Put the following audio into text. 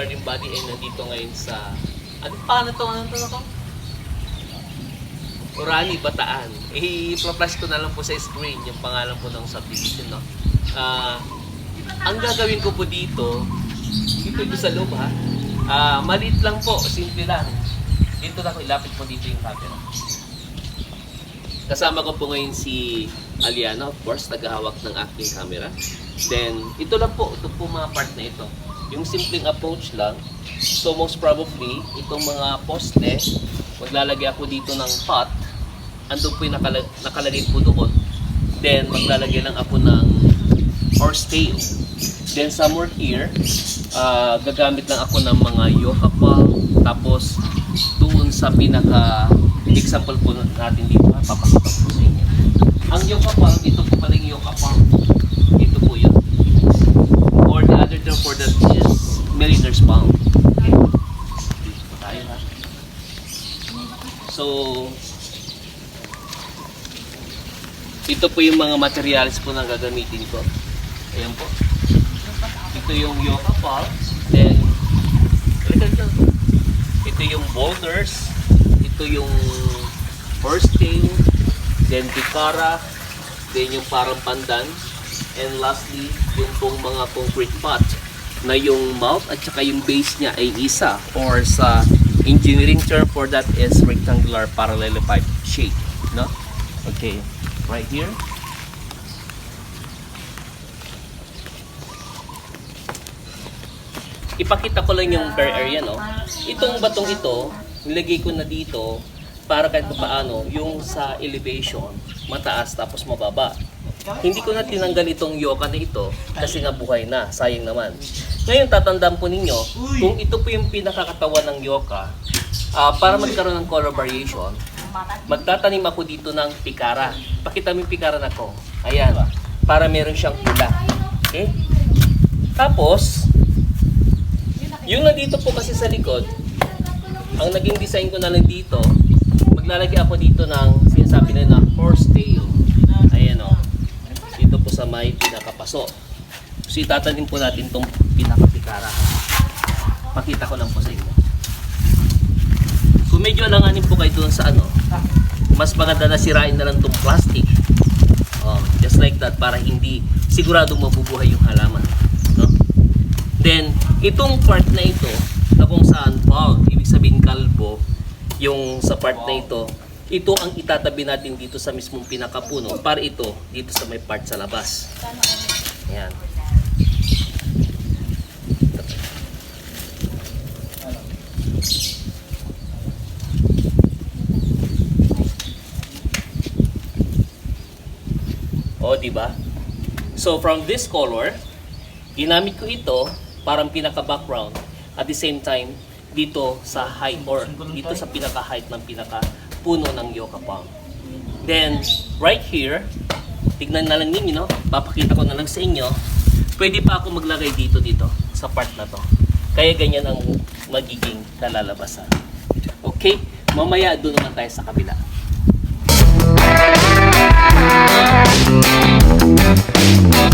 garden Body ay nandito ngayon sa... Ano pa na to? Ano to? To? Urani, Bataan. I-flash ko na lang po sa screen yung pangalan po ng subdivision. No? Ah, ang gagawin ko po dito, dito ito sa loob ha, Ah, maliit lang po, simple lang. Dito na ko, ilapit mo dito yung camera. Kasama ko po ngayon si Aliana, of course, naghahawak ng aking camera. Then, ito lang po, ito po mga part na ito. Yung simpleng approach lang. So, most probably, itong mga poste, maglalagay ako dito ng pot. Andun po yung nakalag- nakalagay po doon. Then, maglalagay lang ako ng horse tail. Then, somewhere here, ah, gagamit lang ako ng mga yoga palm. Tapos, doon sa pinaka example po natin dito, papakita ko sa inyo. Ang yoga palm, ito po pala yung yoga palm. Ito po yun. Or the other term for that is milliner's palm. Okay? Dito po tayo ha. So, ito po yung mga materials po na gagamitin ko. Ayan po. Ito yung yoga palm. Then. Ito yung boulders. Ito yung horse tail. Then bikara. Then yung parang pandan. And lastly, yung pong mga concrete pot na yung mouth at saka yung base niya ay isa or sa engineering term for that is rectangular parallelepiped shape no okay right here ipakita ko lang yung bare area, no? Itong batong ito, nilagay ko na dito para kahit pa paano, yung sa elevation, mataas tapos mababa. Hindi ko na tinanggal itong yoka na ito kasi nga buhay na, sayang naman. Ngayon, tatandaan po ninyo, kung ito po yung pinakakatawan ng yoka, ah, para magkaroon ng color variation, magtatanim ako dito ng pikara. Pakita mo yung pikara na ko. Ayan, para meron siyang pula. Okay? Tapos, yung nandito po kasi sa likod, ang naging design ko na lang dito, maglalagay ako dito ng sinasabi na na horse tail. Ayan o. Dito po sa may pinakapaso. So itatanim po natin itong pinakapikara. Pakita ko lang po sa inyo. Kung medyo alanganin po kayo doon sa ano, mas maganda na sirain na lang itong plastic. Oh, just like that para hindi siguradong mabubuhay yung halaman. No? Then, itong part na ito, na kung saan bald, ibig sabihin kalbo, yung sa part na ito, ito ang itatabi natin dito sa mismong pinakapuno para ito dito sa may part sa labas. Ayan. O, di ba? So, from this color, ginamit ko ito parang pinaka-background at the same time dito sa height or dito sa pinaka-height ng pinaka-puno ng yucca palm. Then, right here, tignan na lang ninyo, no? Papakita ko na lang sa inyo. Pwede pa ako maglagay dito dito sa part na to. Kaya ganyan ang magiging kalalabasan. Okay? Mamaya doon naman tayo sa kabila. Thank